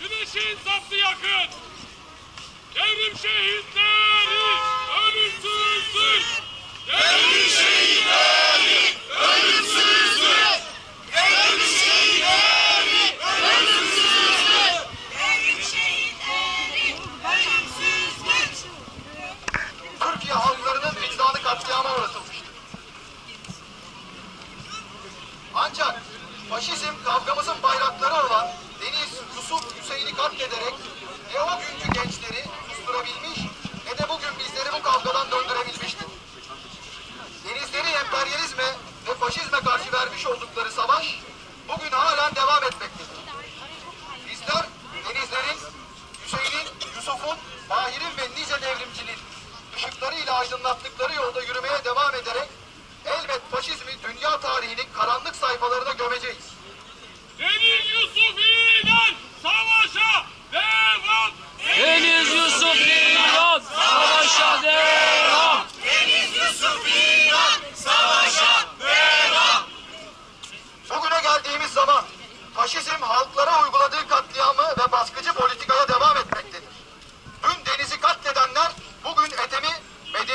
Güneşin saptı yakın. Devrim şehitleri Katlederek ne o günkü gençleri susturabilmiş ne de bugün bizleri bu kavgadan döndürebilmiştir. Denizleri emperyalizme ve faşizme karşı vermiş oldukları savaş bugün halen devam etmektedir. Bizler denizlerin, Hüseyin'in, Yusuf'un, Mahir'in ve nice devrimcinin ışıklarıyla aydınlattıkları yolda yürümeye devam ederek elbet faşizmi dünya tarihinin karanlık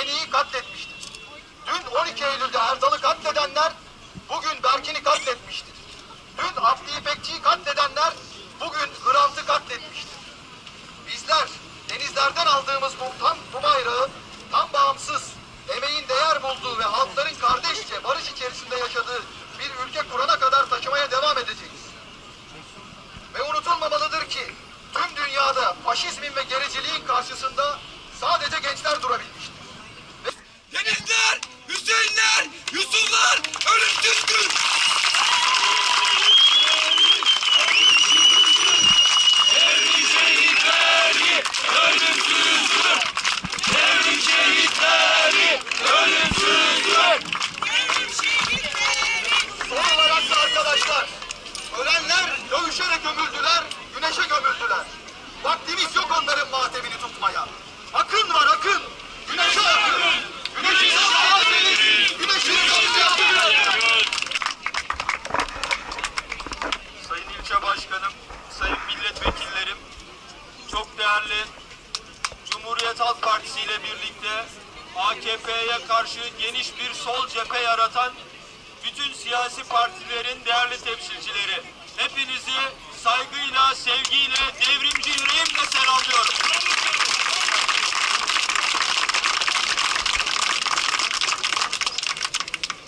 medeniyi katletmiştir. Dün 12 Eylül'de Erdal'ı katledenler bugün Berkin'i katletmiştir. Cumhuriyet Halk Partisi ile birlikte AKP'ye karşı geniş bir sol cephe yaratan bütün siyasi partilerin değerli temsilcileri. Hepinizi saygıyla, sevgiyle, devrimci yüreğimle selamlıyorum.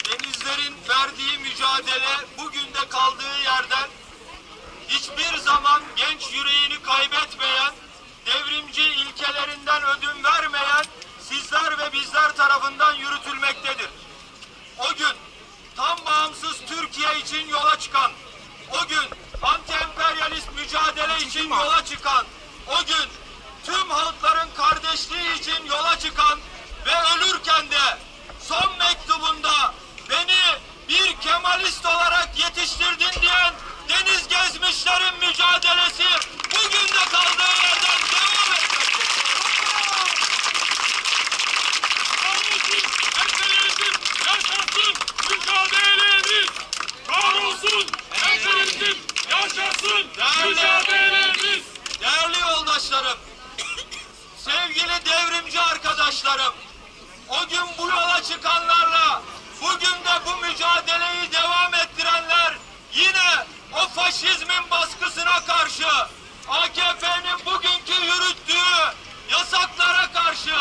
Denizlerin verdiği mücadele bugün de kaldığı yerden hiçbir zaman genç yüreğini kaybetmeyen, devrimci ilkelerinden ödün sizler ve bizler tarafından yürütülmektedir. O gün tam bağımsız Türkiye için yola çıkan, o gün anti-emperyalist mücadele için yola çıkan, o gün tüm halkların kardeşliği için yola çıkan ve ölürken de son mektubunda beni bir Kemalist olarak yetiştirdin diyen deniz gezmişlerin mücadelesi bugün de kaldığı yerden devam etmektedir. Kahrolsun emperyalizm yaşasın mücadelemiz. Kahrolsun emperyalizm yaşasın mücadelemiz. Değerli yoldaşlarım, sevgili devrimci arkadaşlarım, o gün bu yola çıkanlarla bugün de bu mücadeleyi devam ettirenler yine o faşizmin baskısına karşı AKP'nin bugünkü yürüttüğü yasaklara karşı,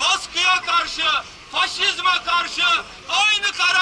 baskıya karşı, faşizme karşı aynı kararla